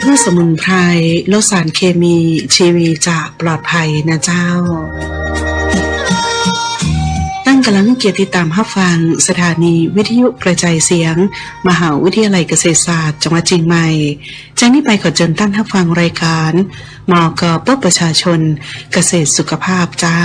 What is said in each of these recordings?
พืชสมุนไพรลดสารเคมีชีวีจะปลอดภัยนะเจ้า ตั้งกำลังเกียรติตามฮับฟัง สถานีวิทยุกระจายเสียง มหาวิทยาลัยเกษตรศาสตร์จังหวัดเชียงใหม่จากนี้ไปขอเชิญตั้งฮับฟังรายการมอกปประชาชนเกษตรสุขภาพเจ้า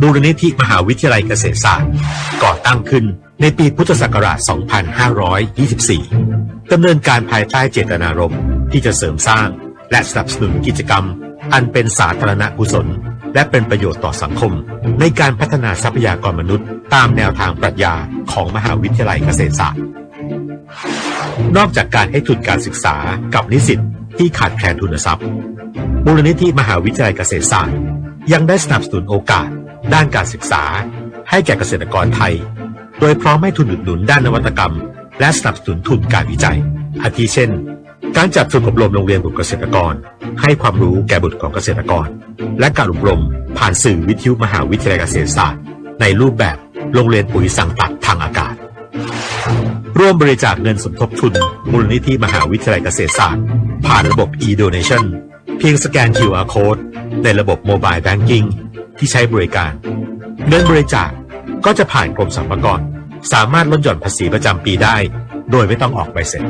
มูลนิธิมหาวิทยาลัยเกษตรศาสตร์ ก่อตั้งขึ้นในปีพุทธศักราช 2524 ดำเนินการภายใต้เจตนารมณ์ที่จะเสริมสร้างและสนับสนุนกิจกรรม อันเป็นสาธารณกุศล และเป็นประโยชน์ต่อสังคม ในการพัฒนาทรัพยากรมนุษย์ ตามแนวทางปรัชญาของมหาวิทยาลัยเกษตรศาสตร์ นอกจากการให้ทุนการศึกษากับนิสิตที่ขาดแคลนทุนทรัพย์มูลนิธิมหาวิทยาลัยเกษตรศาสตร์ ยังได้สนับสนุนโอกาส ด้านการศึกษา ให้แก่เกษตรกรไทย โดยพร้อมให้ทุนอุดหนุนด้านนวัตกรรม และสนับสนุนทุนการวิจัย อาทิเช่น การจัดฝึกอบรมโรงเรียนบุตรเกษตรกร ให้ความรู้แก่บุตรของเกษตรกร และการอบรมผ่านสื่อวิทยุมหาวิทยาลัยเกษตรศาสตร์ ในรูปแบบโรงเรียนปุ๋ยสั่งตัดทางอากาศ ร่วมบริจาคเงินสมทบทุน มูลนิธิมหาวิทยาลัยเกษตรศาสตร์ ผ่านระบบ e-donation เพียงสแกน QR code ในระบบ Mobile Banking ที่ใช้บริการ เงินบริจาคก็จะผ่านกรมสรรพากรสามารถลดหย่อนภาษีประจำปีได้ โดยไม่ต้องออกใบเสร็จ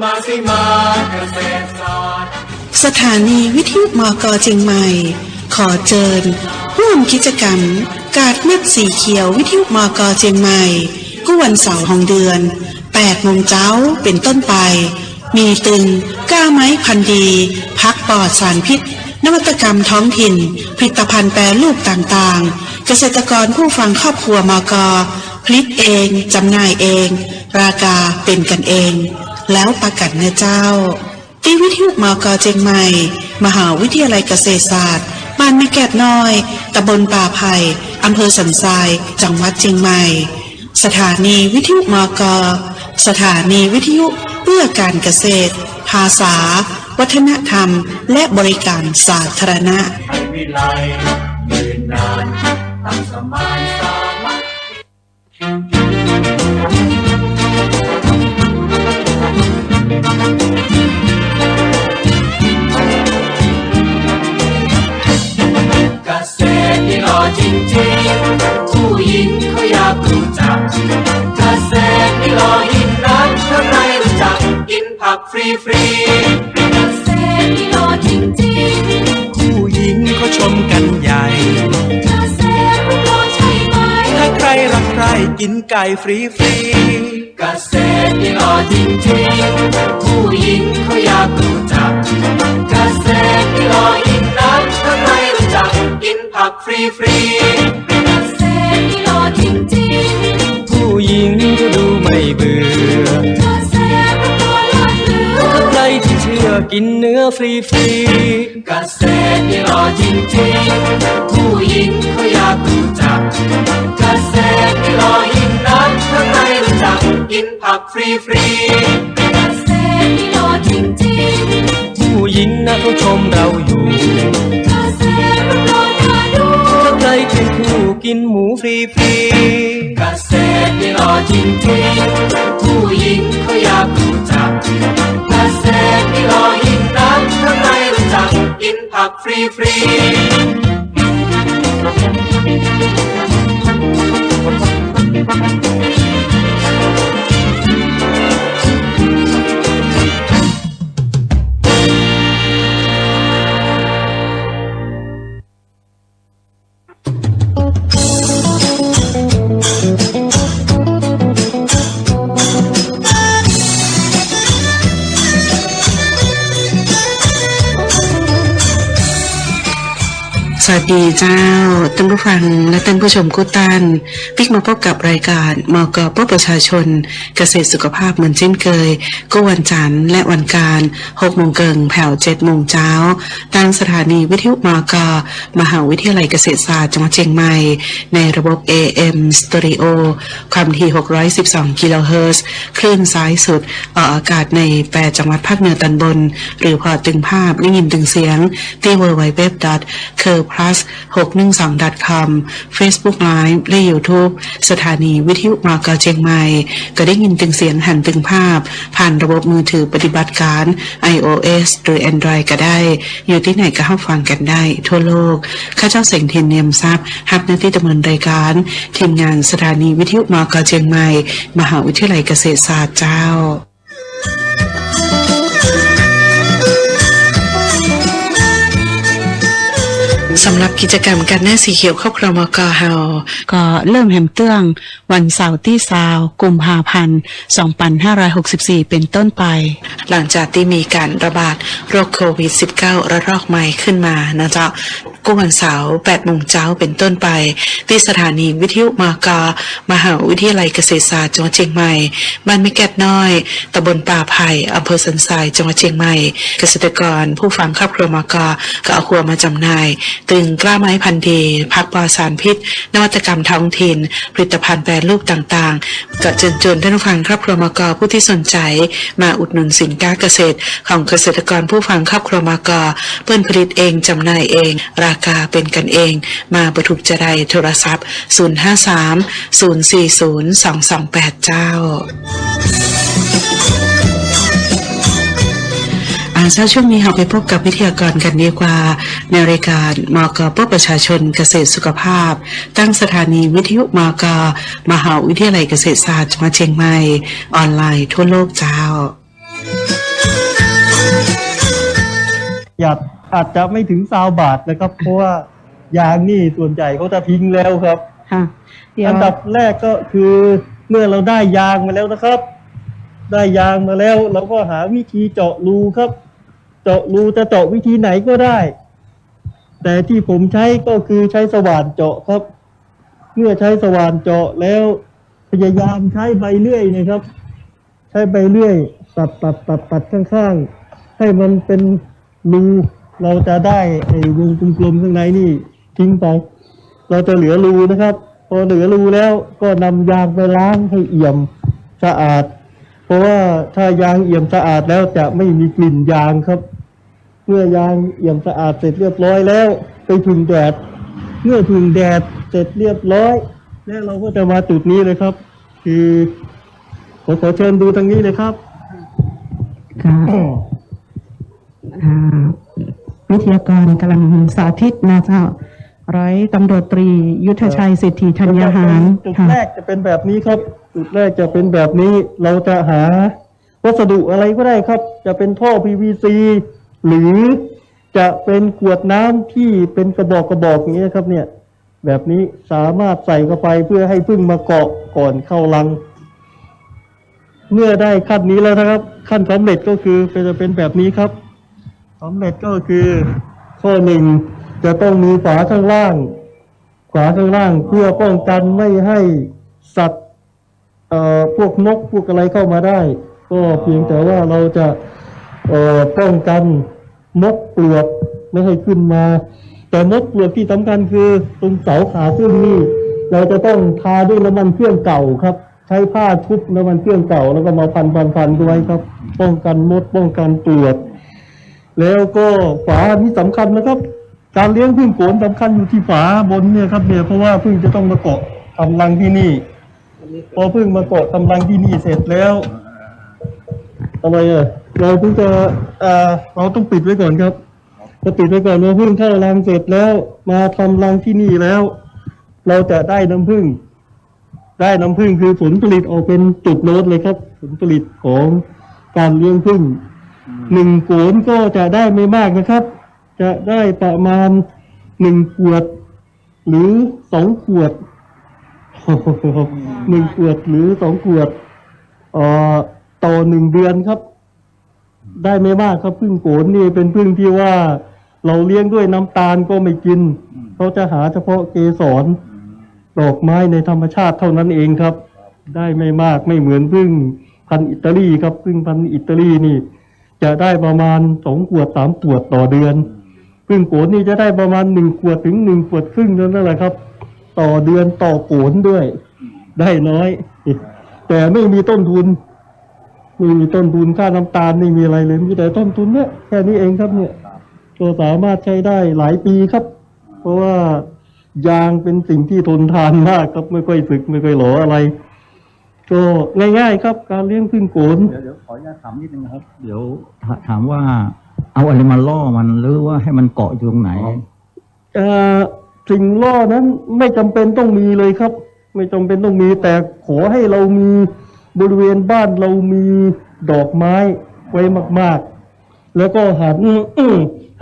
มาสิมาเกษตรศาสตร์สถานีวิทยุมกเชียงใหม่ ขอเชิญร่วมกิจกรรม กาดเม็ดสีเขียววิทยุมกเชียงใหม่ก็วันเสาร์ของเดือน8โมงเช้าเป็นต้นไป มีตึงก้าไม้พันธุ์ดี พักปลอดสารพิษ นวัตกรรมท้องถิ่น ผลิตภัณฑ์แปรรูปต่างๆ เกษตรกรผู้ฟังครอบครัวมกผลิตเองจำหน่ายเอง ราคาเป็นกันเอง แล้วประกันเนื้อเจ้าที่วิทยุมกเจียงใหม่ มหาวิทยาลัยเกษตรศาสตร์ บ้านแม่แกดน้อยตำบลป่าไผ่อำเภอสันทราย จังหวัดเชียงใหม่ สถานีวิทยุมก สถานีวิทยุเพื่อการเกษตร ภาษา วัฒนธรรม และบริการสาธารณะไทยวิไลยืนนานตั้งสมาน ฟรีฟรีเกษตรนี่หล่อจริงผู้หญิงเขาชมกันใหญ่เกษตรมันหล่อใช่ไหมถ้าใครรักใครกินไก่ฟรีฟรีเกษตรนี่หล่อจริงผู้หญิงเขาอยากรู้จักเกษตรนี่หล่อยิ่งนักถ้าใครรู้จักกินผักฟรีฟรีเกษตรนี่หล่อจริงผู้หญิงก็ดูไม่เบื่อ กินเนื้อฟรีฟรีเกษตรนี่หล่อจริงผู้หญิงเขาอยากรู้จักเกษตรนี่หล่อยิ่งนักถ้าใครรู้จักกินผักฟรีฟรีเกษตรนี่หล่อจริงผู้หญิงนะเขาชมเราอยู่เกษตรมันหล่อน่าดูถ้าใครเป็นผู้กินหมูฟรีฟรีเกษตรนี่หล่อจริงผู้หญิงเขาอยากรู้จักเกษตรนี่หล่อ ถ้าใครรู้จักกินผักฟรีฟรี สวัส ดท่านผู้ฟังและท่านผู้ชมกุตันปิกมาพบกับรายการมกปประชาชน เกษตรสุขภาพเหมือนเช่นเคย ก็วันจันทร์และวันการ6โมงเกิงแผ่ว7โมงเช้าทางสถานีวิทยุมกมหาวิทยาลัยเกษตรศาสตร์จังหวัดเชียงใหม่ ในระบบ AM Stereo ความถี่ 612 กิโลเฮิรตซ์คลื่นซ้ายสุดออกอากาศใน8จังหวัดภาคเหนือตอนบน หรือพอตึงภาพและยินตึงเสียงที่ www. c u r plus 612 com Facebook Live และ YouTube สถานีวิทยุมากาเชียงใหม่ ก็ได้ยินตึงเสียงหันตึงภาพ ผ่านระบบมือถือปฏิบัติการ iOS หรือ Android ก็ได้ อยู่ที่ไหนก็เข้าฟังกันได้ ทั่วโลก ข้าเจ้าเสงเทียนเนียมทรัพย์ฮับหน้าที่ดำเนินรายการ ทีมงานสถานีวิทยุมากาเชียงใหม่ มหาวิทยาลัยเกษตรศาสตร์เจ้า สำหรับกิจกรรมการหน้าสีเขียวครอบครัวมกเฮาก็เริ่มแหมเตื้อง วันเสาร์ที่สาวกุมภาพันธ์2564 เป็นต้นไป หลังจากที่มีการระบาดโรคโควิด -19 ระลอกใหม่ขึ้นมานะเจ้า ก็วันเสาร์8โมงเช้าเป็นต้นไป ที่สถานีวิทยุมากา มหาวิทยาลัยเกษตรศาสตร์จังหวัดเชียงใหม่ บ้านไม่แกดน้อยตำบลป่าไผ่อำเภอสันทรายจังหวัดเชียงใหม่ เกษตรกรผู้ฟังครอบครัวมากาก็เอาครัวมาจำหน่าย ตึงกล้าไม้พันธุ์ดีพักปลอดสารพิษ นวัตกรรมท้องถิ่น ผลิตภัณฑ์แปรรูปต่างๆก็เชิญชวนท่านผู้ฟังครอบครัวมากาผู้ที่สนใจ มาอุดหนุนสินค้าเกษตร ของเกษตรกรผู้ฟังครอบครัวมากาเพื่อนผลิตเองจำหน่ายเองราคาเป็นกันเอง มาประทุกจะได้โทรศัพท์ 053 040 228 เจ้าอาเช้าช่วงนี้เราไปพบกับวิทยากรกันดีกว่า ในรายการมกปประชาชนเกษตรสุขภาพ ตั้งสถานีวิทยุมกมหาวิทยาลัยเกษตรศาสตร์จังหวัดเชียงใหม่ ออนไลน์ทั่วโลกเจ้าอยาก อาจจะไม่ถึงซาวบาทนะครับ เพราะว่ายางนี่ส่วนใหญ่เขาจะทิ้งแล้วครับ ค่ะ เดี๋ยวอันดับแรกก็คือ เมื่อเราได้ยางมาแล้วนะครับ ได้ยางมาแล้ว เราก็หาวิธีเจาะรูครับ เจาะรูจะเจาะวิธีไหนก็ได้ แต่ที่ผมใช้ก็คือใช้สว่านเจาะครับ เมื่อใช้สว่านเจาะแล้ว พยายามใช้ใบเลื่อยนะครับ ใช้ใบเลื่อย ตัดตัดตัดตัดข้างๆให้มันเป็นรู เราจะได้ไอ้วงกลมๆข้างในนี่ทิ้งไป เราจะเหลือรูนะครับ พอเหลือรูแล้วก็นำยางไปล้างให้เอี่ยมสะอาด เพราะว่าถ้ายางเอี่ยมสะอาดแล้วจะไม่มีกลิ่นยางครับ เมื่อยางเอี่ยมสะอาดเสร็จเรียบร้อยแล้ว ไปผึ่งแดด เมื่อผึ่งแดดเสร็จเรียบร้อย แล้วเราก็จะมาจุดนี้เลยครับ คือผมขอเชิญดูทางนี้เลยครับค่ะอ่า วิทยากรกำลังสาธิตนะเจ้าร้อยตำรวจตรี ยุทธชัยสิทธิธัญญาหารจุดค่ะ แรกจะเป็นแบบนี้ครับ จุดแรกจะเป็นแบบนี้เราจะหาวัสดุอะไรก็ได้ครับ จะเป็นท่อ PVC หรือจะเป็นขวดน้ำที่เป็นกระบอกกระบอกอย่างนี้ยครับเนี่ย แบบนี้สามารถใส่เข้าไปเพื่อให้พึ่งมาเกาะก่อนเข้ารัง เมื่อได้ขั้นนี้แล้วนะครับ ขั้นสำเร็จก็คือเป็นจะเป็นแบบนี้ครับ สำเร็จก็คือข้อหนึ่งจะต้องมีฝาข้างล่างฝาข้างล่างเพื่อป้องกันไม่ให้สัตว์เอ่อพวกนกพวกอะไรเข้ามาได้ ก็เพียงแต่ว่าเราจะเอ่อป้องกันนกเปลือกไม่ให้ขึ้นมา แต่นกเปลือกที่สำคัญคือตรงเสาขาขึ้นนี่เราจะต้องทาด้วยน้ำมันเครื่องเก่าครับ ใช้ผ้าชุบน้ำมันเครื่องเก่าแล้วก็มาพันพันพันๆๆไว้ครับ ป้องกันมดป้องกันเปลือก แล้วก็ฝาอันนี้สำคัญนะครับ การเลี้ยงพึ่งโขนสำคัญอยู่ที่ฝาบนเนี่ยครับเนี่ยเพราะว่าพึ่งจะต้องมาเกาะทำรังที่นี่ พอพึ่งมาเกาะทำรังที่นี่เสร็จแล้วทำไมอะเราเพิ่งจะอ่าเราต้องปิดไว้ก่อนครับจะปิดไว้ก่อนว่าพึ่งเข้ารังเสร็จแล้ว มาทำรังที่นี่แล้ว เราจะได้น้ำพึ่ง ได้น้ำพึ่งคือผลผลิตออกเป็นจุดโน้ตเลยครับ ผลผลิตของการเลี้ยงพึ่ง หนึ่งโขนก็จะได้ไม่มากนะครับ จะได้ประมาณหนึ่งขวด หรือสองขวดหนึ่งขวดหรือสองขวดเอ่อต่อหนึ่งเดือนครับ ได้ไม่มากครับพึ่งโขนนี่เป็นพึ่งที่ว่าเราเลี้ยงด้วยน้ำตาลก็ไม่กินเขาจะหาเฉพาะเกสรดอกไม้ในธรรมชาติเท่านั้นเองครับ ได้ไม่มากไม่เหมือนพึ่งพันธุ์อิตาลีครับพึ่งพันธุ์อิตาลีนี่ จะได้ประมาณสองขวดสามขวดต่อเดือนพึ่งโขนนี่จะได้ประมาณหนึ่งขวดถึงหนึ่งขวดครึ่งนั่นแหละครับ ต่อเดือนต่อโขนด้วย ได้น้อย แต่ไม่มีต้นทุนไม่มีต้นทุนค่าน้ำตาลไม่มีอะไรเลยมีแต่ต้นทุนเนี่ยแค่นี้เองครับเนี่ยก็สามารถใช้ได้หลายปีครับ เพราะว่ายางเป็นสิ่งที่ทนทานมากครับไม่ค่อยสึกไม่ค่อยหลออะไร ก็ง่ายๆครับการเลี้ยงพึ่งโขนเดี๋ยวเดี๋ยวขออนุญาตถามนิดนึงนะครับ เดี๋ยวถถามว่าเอาอะไรมาล่อมันหรือว่าให้มันเกาะอยู่ตรงไหน เอ่อสิ่งล่อนั้นไม่จำเป็นต้องมีเลยครับ ไม่จำเป็นต้องมีแต่ขอให้เรามีบริเวณบ้านเรามีดอกไม้ไว้มาก ๆ แล้วก็หัน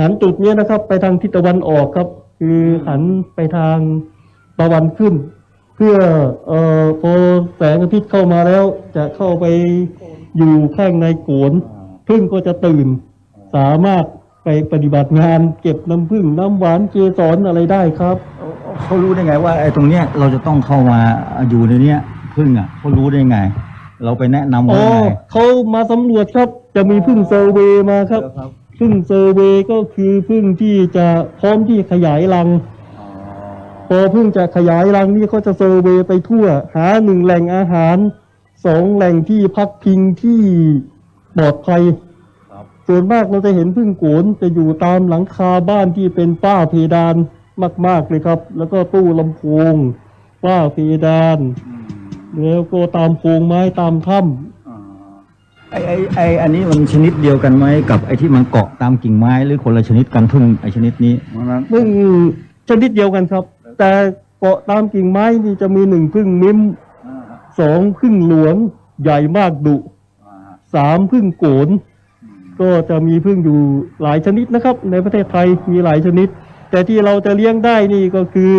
หันจุดเนี้ยนะครับ ไปทางทิศตะวันออกครับ คือหันไปทางตะวันขึ้นเพื่อเอ่อพอแสงอาทิตย์เข้ามาแล้ว จะเข้าไปอยู่ข้างในโขนพึ่งก็จะตื่น สามารถไปปฏิบัติงาน เก็บน้ำผึ้งน้ำหวานเกสรอะไรได้ครับเขารู้ได้ไงว่าไอ้ตรงเนี้ยเราจะต้องเข้ามาอยู่ในเนี้ยพึ่งอะเขารู้ได้ไง เราไปแนะนำอ๋ว่าอไงเขามาสำรวจครับ จะมีพึ่งเซอร์เวย์มาครับ พึ่งเซอร์เวย์ก็คือพึ่งที่จะพร้อมที่ขยายรัง พอพึ่งจะขยายรังนี่เขาจะเซอร์เวย์ไปทั่ว หาหนึ่งแหล่งอาหารสองแหล่งที่พักพิงที่ปลอดภัยส่วนมากเราจะเห็นพึ่งโขนจะอยู่ตามหลังคาบ้านที่เป็นป้าเพดานมาก ๆเลยครับ แล้วก็ตู้ลำโพงป้าเพดานแล้วก็ตามโพรงไม้ตามถ้ำไอ้ไอ้ไอ้อันนี้มันชนิดเดียวกันไหมกับไอ้ที่มันเกาะตามกิ่งไม้หรือคนละชนิดกันพึ่งไอ้ชนิดนี้ พึ่งชนิดเดียวกันครับ แต่เกาะตามกิ่งไม้นี่จะมีหนึ่งพึ่งมิ้มสองพึ่งหลวงใหญ่มากดุสามพึ่งโกนก็จะมีพึ่งอยู่หลายชนิดนะครับ ในประเทศไทยมีหลายชนิด แต่ที่เราจะเลี้ยงได้นี่ก็คือ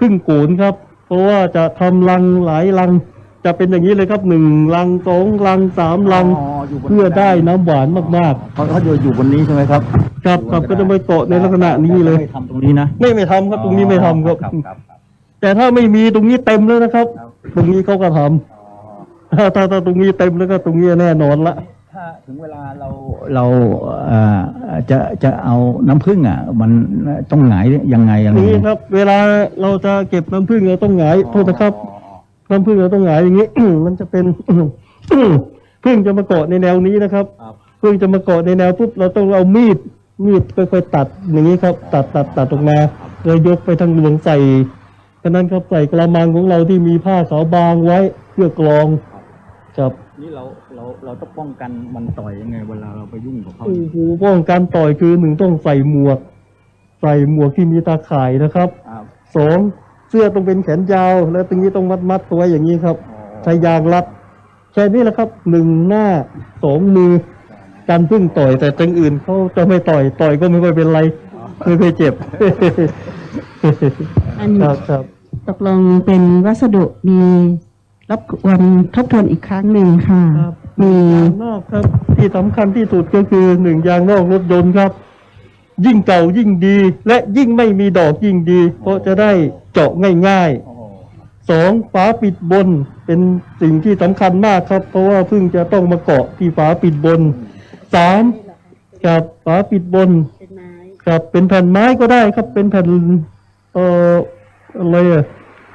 พึ่งโกนครับ เพราะว่าจะทำรังหลายรัง จะเป็นอย่างนี้เลยครับหนึ่งรังสองรังสามรังอ๋ออยู่บนเพื่อได้น้ำหวานมากเขาเขาจะอยู่บนนี้ใช่ไหมครับๆ ครับครับก็จะไปเกาะในลักษณะนี้เลย ไม่ทำตรงนี้นะไม่ไม่ทำครับตรงนี้ไม่ทำครับ ครับครับแต่ถ้าไม่มีตรงนี้เต็มแล้วนะครับ ตรงนี้เขาก็ทำถ้าถ้าถ้าตรงนี้เต็มแล้วก็ตรงนี้แน่นอนละ ถ้าถึงเวลาเราเราเอ่อจะจะเอาน้ำผึ้งอะ มันต้องหงายยังไงยังไงนี่ครับ เวลาเราจะเก็บน้ำผึ้งเราต้องหงายโทษนะครับน้ำผึ้งเราต้องหงายอย่างนี้ มันจะเป็น ผึ้งจะมาเกาะในแนวนี้นะครับผึ้งจะมาเกาะในแนวปุ๊บเราต้องเอามีด มีดค่อยๆตัดอย่างนี้ครับ ตัดตัดตัดออกมาแล้วยกไปทางหลวงใส่ฉะนั้นครับใส่กระมังของเราที่มีผ้าขาวบางไว้เพื่อกรองครับนี่เราเราเราต้องป้องกันมันต่อยยังไง เวลาเราไปยุ่งกับเขาโอ้โหป้องกันต่อยคือหนึ่งต้องใส่หมวก ใส่หมวกที่มีตาข่ายนะครับครับสองเสื้อต้องเป็นแขนยาว แล้วตรงนี้ต้องมัดมัดตัวไว้อย่างนี้ครับ ใช้ยางรัดแค่นี้แหละครับหนึ่งหน้าสองมือ การพึ่งต่อยแต่ตรงอื่นเขาจะไม่ต่อยต่อยก็ไม่ค่อยเป็นไร ไม่ค่อยเจ็บอันครับครับตกลงเป็นวัสดุมีรบกวนทบทวนอีกครั้งหนึ่งค่ะ ครับมียางนอกครับ ที่สำคัญที่สุดก็คือหนึ่งยางนอกรถยนต์ครับ ยิ่งเก่ายิ่งดี และยิ่งไม่มีดอกยิ่งดี เพราะจะได้เจาะง่ายๆสองฝาปิดบนเป็นสิ่งที่สำคัญมากครับ เพราะว่าเพิ่งจะต้องมาเกาะที่ฝาปิดบน สามกับฝาปิดบนครับเป็นแผ่นไม้ก็ได้ครับ เป็นแผ่นเอ่ออะไรอะ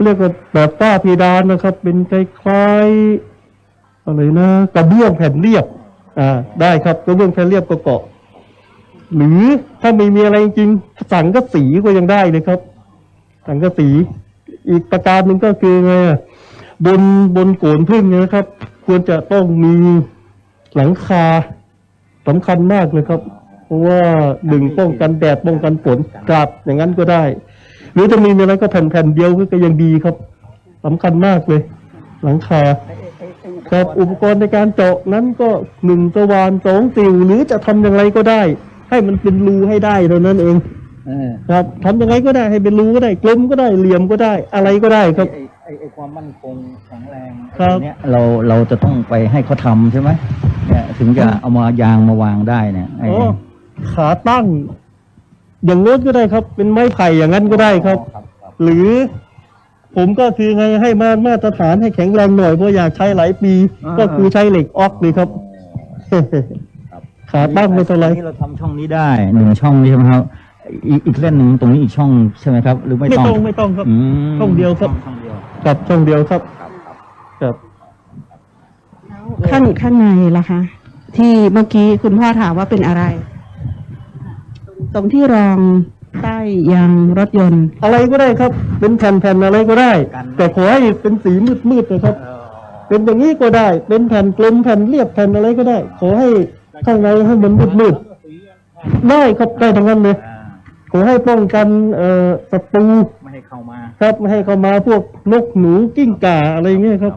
เรียกว่าแบบฝ้าเพดานนะครับ เป็นคล้ายๆอะไรนะกระเบื้องแผ่นเรียบ อ่า ได้ครับกระเบื้องแผ่นเรียบก็เกาะ หรือถ้าไม่มีอะไรจริงสังกะสีก็ยังได้เลยครับ สังกะสี อีกประการหนึ่งก็คือไงอะบนบนโกนพึ่งเนยนะครับ ควรจะต้องมีหลังคา สำคัญมากเลยครับ เพราะว่าหนึ่งป้องกันแดดป้องกันฝนกราบอย่างนั้นก็ได้ หรือจะมีอะไรก็แผ่นแผ่นๆเดียวก็ยังดีครับสำคัญมากเลย หลังคาครับอุปกรณ์ในการเจาะนั้นก็หนึ่งสว่านสองสิวหรือจะทำอย่างไรก็ได้ ให้มันเป็นรูให้ได้เท่านั้นเองเออครับทำยังไงก็ได้ให้เป็นรูก็ได้กลมก็ได้เหลี่ยมก็ได้อะไรก็ได้ครับไอ้ไอ้ไอ้ความมั่นคงแข็งแรงครับเนี้ยเราเราจะต้องไปให้เขาทำใช่ไหม เนี่ยถึงจะเอามายางมาวางได้เนี่ยไอ้อ๋อขาตั้ง อย่างโน้นก็ได้ครับ เป็นไม้ไผ่อย่างนั้นก็ได้ครับครับครับ หรือ ผมก็คือไงให้มามาตรฐานให้แข็งแรงหน่อยเพราะอยากใช้หลายปี ก็คือใช้เหล็กออกเลยครับ ขาตั้งไม่เท่าไหรนี่เราทำช่องนี้ได้หนึ่งช่องนี้ใช่ไหมครับอีกอีกเล่นหนึ่งตรงนี้อีกช่องใช่ไหมครับ หรือไม่ไม่ต้อง ต้องไม่ต้องครับ อืมช่องเดียวครับ ช่องเดียว ครับช่องเดียวครับ ครับ ข้างข้างในล่ะคะ ที่เมื่อกี้คุณพ่อถามว่าเป็นอะไร ตรงที่รองใต้ยางรถยนต์ อะไรก็ได้ครับ เป็นแผ่นๆอะไรก็ได้ แต่ขอให้เป็นสีมืดๆนะครับ เป็นอย่างนี้ก็ได้ เป็นแผ่นกลมแผ่นเรียบแผ่นอะไรก็ได้ ขอให้ข้างในให้มันมืดๆได้ครับได้ทั้งนั้นเลยอ่าขอให้ป้องกันเอ่อศัตรูไม่ให้เข้ามา ครับไม่ให้เข้ามาพวกนกหนูกิ้งก่าอะไรเงี้ยครับ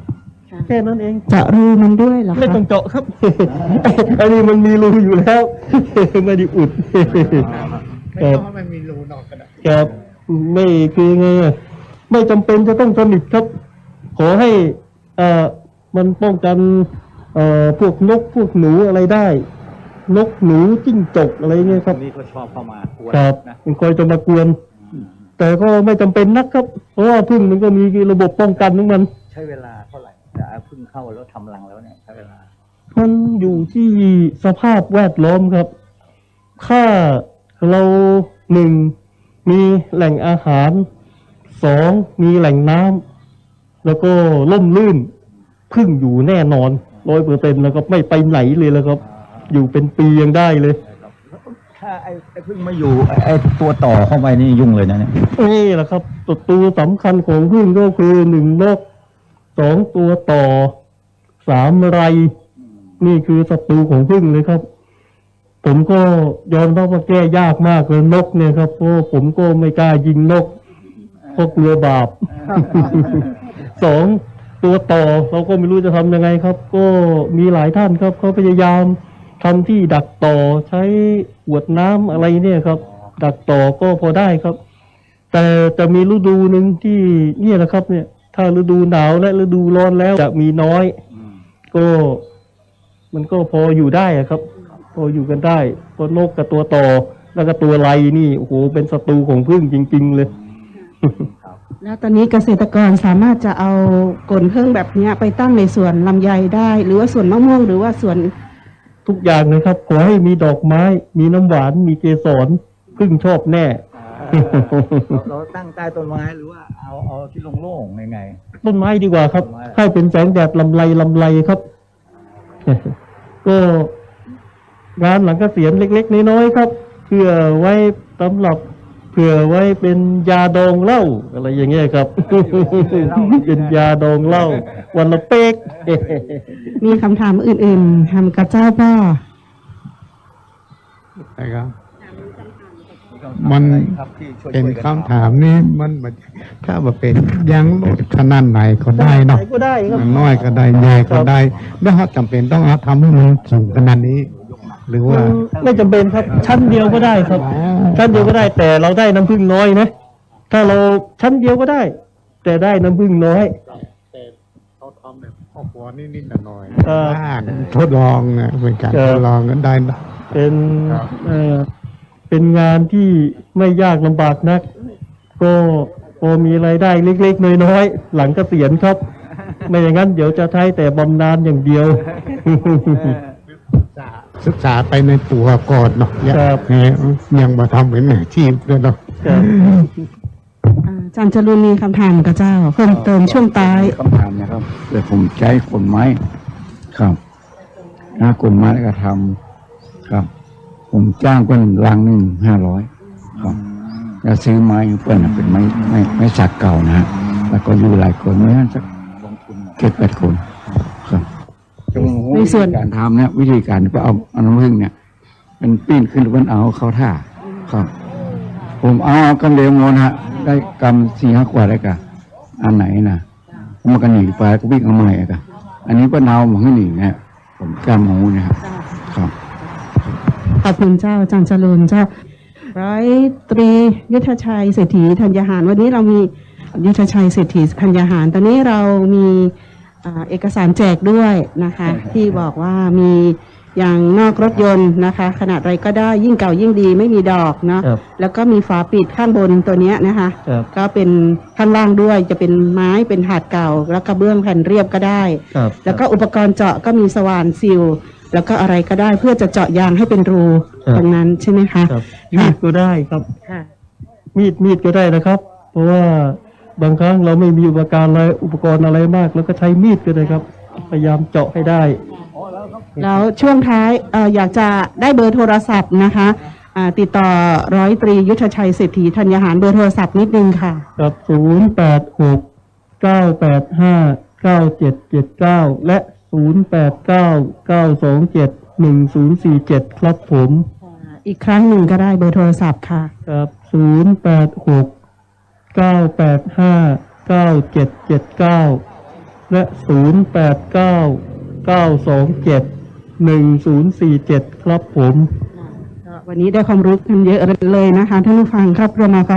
แค่นั้นเองเจาะรูมันด้วยเหรอไม่คะต้องเจาะครับ อันนี้มันมีรูอยู่แล้ว ไม่ได้อุด ไม่ต้องให้มันมีรูนอกก็ได้ครับไม่คือไงอะไม่จำเป็นจะต้องสนิทครับ ขอให้เอ่อมันป้องกันเอ่อพวกนกพวกหนูอะไรได้ นกหนูจิ้งจกอะไรเงี้ยครับนี่ก็ชอบเข้ามากวนครับนะมันคอยจะมากวน แต่ก็ไม่จำเป็นนักครับ เพราะว่าพึ่งมันก็มีระบบป้องกันของมัน ใช้เวลาเท่าไหร่จะ เอาเพึ่งเข้าแล้วทำรังแล้วเนี่ยใช้เวลา มันอยู่ที่สภาพแวดล้อมครับ ถ้าเราหนึ่งมีแหล่งอาหารสองมีแหล่งน้ำแล้วก็ล่มลื่นพึ่งอยู่แน่นอนร้อยเปอร์เซ็นแล้วก็ไม่ไปไหนเลยแล้วครับ อยู่เป็นปียังได้เลยถ้าไอ้ไอ้เพึ่งมาอยู่ไอ้ไอ้ตัวต่อเข้าไปนี่ยุ่งเลยนะเนี่ยนี่แหละครับตัวตัวสำคัญของพึ่งก็คือหนึ่งนกสองตัวต่อ สามไร นี่คือศัตรูของพึ่งเลยครับ ผมก็ยอมรับว่าแก้ยากมากเลยนกเนี่ยครับเพราะผมก็ไม่กล้ายิงนกเพราะกลัวบาปสองตัวต่อเราก็ไม่รู้จะทำยังไงครับ ก็มีหลายท่านครับเขาพยายามทำที่ดักต่อใช้ขวดน้ำอะไรเนี่ยครับ ดักต่อก็พอได้ครับ แต่จะมีฤดูหนึ่งที่เนี่ยนะครับ เนี่ย ถ้าฤดูหนาวและฤดูร้อนแล้วจะมีน้อย ก็ มันก็พออยู่ได้อะครับ พออยู่กันได้ตัวนกกับตัวต่อ แล้วก็ตัวไรนี่โอ้โหเป็นศัตรูของพึ่งจริง ๆ เลย แล้วตอนนี้เกษตรกรสามารถจะเอากลเพิ่งแบบเนี้ยไปตั้งในสวนลำไยได้ หรือว่าสวนมะม่วงหรือว่าสวนทุกอย่างเลยครับ ขอให้มีดอกไม้ มีน้ำหวานมีเกสรพึ่งชอบแน่ เราตั้งใต้ต้นไม้หรือว่าเอาเอาที่โล่งๆยังไง ต้นไม้ดีกว่าครับต้นไม้ให้เป็นแสงแดดลำไรลำไรครับ ก็งานหลังเกษียณเล็ก ๆ น้อยๆครับ เพื่อไว้สำหรับเผื่อไว้เป็นยาดองเหล้าอะไรอย่างเงี้ยครับ เป็นยาดองเหล้าวันละเป๊กมีคำถามอื่นๆทำกับเจ้าพ่อนะครับ มันเป็นคำถามนี้มันมันถ้าว่าเป็นยางรถขนาดไหนก็ได้เนาะไหนก็ได้ครับน้อยก็ได้ใหญ่ก็ได้แล้วเขาจำเป็นต้องเอาทำให้มันสูงขนาดนี้ หรือว่า ไม่จำเป็นครับชั้นเดียวก็ได้ครับ ชั้นเดียวก็ได้แต่เราได้น้ำผึ้งน้อยนะถ้าเราชั้นเดียวก็ได้ แต่ได้น้ำผึ้งน้อยแต่เขาทำแบบครอบครัวนิดๆหน่อยเออบ้านทดลองนะเป็นการเออทดลองกันได้นะเป็นครับเอ่อ เป็นงานที่ไม่ยากลำบากนัก ก็พอมีรายได้เล็กๆน้อยๆหลังเกษียณครับ ไม่อย่างนั้นเดี๋ยวจะใช้แต่บำนาญอย่างเดียว ศึกษาไปในตัวก่อนเนาะยังครับยังมาทำเป็นอาชีพด้วยเนาะ ครับอาจารย์จรุนมีคำถามกับเจ้า เพิ่มเติมช่วงท้าย คำถามนะครับแต่ผมใช้ขนไม้ครับถ้าขนไม้ก็ทำครับ ผมจ้างเพื่อนลังหนึ่งห้าร้อยครับจะซื้อไม้เพื่อนน่ะเป็นไม้ไม้ไม้สักเก่านะฮะแล้วก็อยู่หลายคนไม่งั้นสักเจ็ดแปดคนครับในส่วนการทำเนี่ยวิธีการก็เอาเอาน้ำผึ้งเนี่ยเป็นปิ้นขึ้นเพื่อนเอาเข้าท่าครับ ผมเอากันเร็วงนฮะได้กำสี่ห้าขวดได้กะอันไหนนะผมมันก็หนีไปก็วิ่งเอาใหม่อะกะอันนี้ก็เนามันก็หนีนะฮะผมกำหมูเนะครับครับ ขอบคุณเจ้าอาจารย์จรุนเจ้าร้อยตรียุทธชัยเศรษฐีธัญหาร วันนี้เรามียุทธชัยเศรษฐีธัญหาร ตอนนี้เรามีอ่าเอกสารแจกด้วยนะคะ ที่บอกว่ามีอย่างนอกรถยนต์นะคะ ขนาดไรก็ได้ยิ่งเก่ายิ่งดีไม่มีดอกเนาะครับแล้วก็มีฝาปิดข้างบนตัวเนี้ยนะคะครับก็เป็นข้างล่างด้วยจะเป็นไม้เป็นถาดเก่า แล้วกระเบื้องแผ่นเรียบก็ได้ครับแล้วก็อุปกรณ์เจาะก็มีสว่านซิล แล้วก็อะไรก็ได้เพื่อจะเจาะยางให้เป็นรูครับ ตรงนั้นใช่ไหมคะครับมีดก็ได้ครับ ค่ะ มีดมีดก็ได้นะครับ เพราะว่าบางครั้งเราไม่มีอุปกรณ์อะไรอุปกรณ์อะไรมาก แล้วก็ใช้มีดก็ได้ครับ พยายามเจาะให้ได้ แล้วช่วงท้ายเอ่ออยากจะได้เบอร์โทรศัพท์นะคะอ่าติดต่อร้อยตรียุทธชัยเศรษฐีธัญหารเบอร์โทรศัพท์นิดนึงค่ะ กับศูนย์แปดหกเก้าแปดห้าเก้าเจ็ดเจ็ดเก้าและศู นย์แปดเก้าเก้าสองเจ็ดหนึ่งศูนย์สี่เจ็ดครับผมอีกครั้งหนึ่งก็ได้เบอร์โทรศัพท์ค่ะ ครับศูนย์แปดหกเก้าแปดห้าเก้าเจ็ดเจ็ดเก้าและศูนย์แปดเก้าเก้าสองเจ็ดหนึ่งศูนย์สี่เจ็ดครับผม วันนี้ได้ความรู้กันเยอะเลยนะคะท่านผู้ฟังครับครัวมก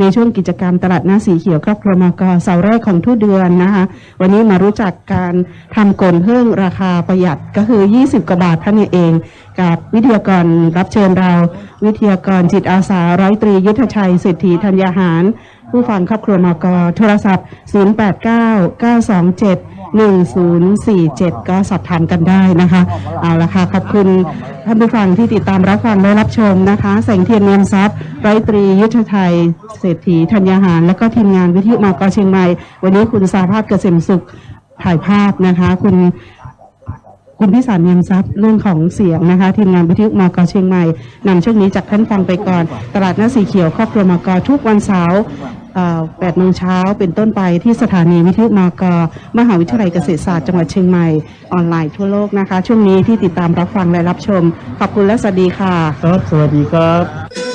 ในช่วงกิจกรรมตลาดหน้าสีเขียวครอบครัวมกเสาร์แรกของทุกเดือนนะคะ วันนี้มารู้จักการทำกลเพิ่งราคาประหยัดก็คือ 20 กว่าบาทเท่านี้เอง กับวิทยากรรับเชิญเรา วิทยากรจิตอาสาร้อยตรียุทธชัยเศรษฐีธัญญาหาร ผู้ฟังครอบครัวมกโทรศัพท์ 089 927 1047 ก็สอบถามกันได้นะคะ เอาละค่ะ ขอบคุณท่านผู้ฟังที่ติดตามรับฟังและรับชมนะคะ แสงเทียนเนียมทรัพย์ร้อยตรียุทธไทย เศรษฐีธัญญาหาร แล้วก็ทีมงานวิทยุมกเชียงใหม่ วันนี้คุณสาภาพเกษมสุขถ่ายภาพนะคะ คุณคุณพิสารเนียมทรัพย์เรื่องของเสียงนะคะ ทีมงานวิทยุมากเชียงใหม่นำช่วงนี้จากท่านฟังไปก่อน ตลาดหน้าสีเขียวครอบครัวมากทุกวันเสาร์ 8โมงเช้าเป็นต้นไปที่สถานีวิทยุมกมหาวิทยาลัยเกษตรศาสตร์จังหวัดเชียงใหม่ออนไลน์ทั่วโลกนะคะ ช่วงนี้ที่ติดตามรับฟังและรับชม ขอบคุณและสวัสดีค่ะ ครับ สวัสดีครับ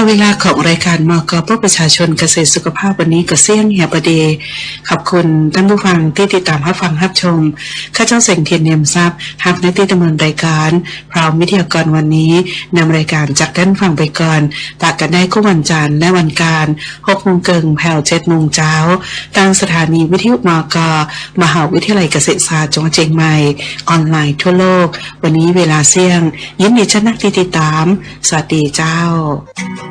อเวลาของรายการมกเพื่อประชาชนเกษตรสุขภาพวันนี้ก็เสี่ยงเหียประเดขอบคุณท่านผู้ฟังที่ติดตามรับฟังรับชม ข้าเจ้าเสียงเทียนเนียมทรัพย์หับในที่ดำเนินรายการ พร้อมวิทยากรวันนี้นำรายการจากท่านฟังไปก่อนปากกันได้ทุกวันจันทร์และวันการ6โมงเกิงแผ่ว7โมงเช้าทางสถานีวิทยุมกมหาวิทยาลัยเกษตรศาสตร์จังหวัดเชียงใหม่ ออนไลน์ทั่วโลก วันนี้เวลาเสี่ยง ยินดีชนักที่ติดตาม สวัสดีเจ้า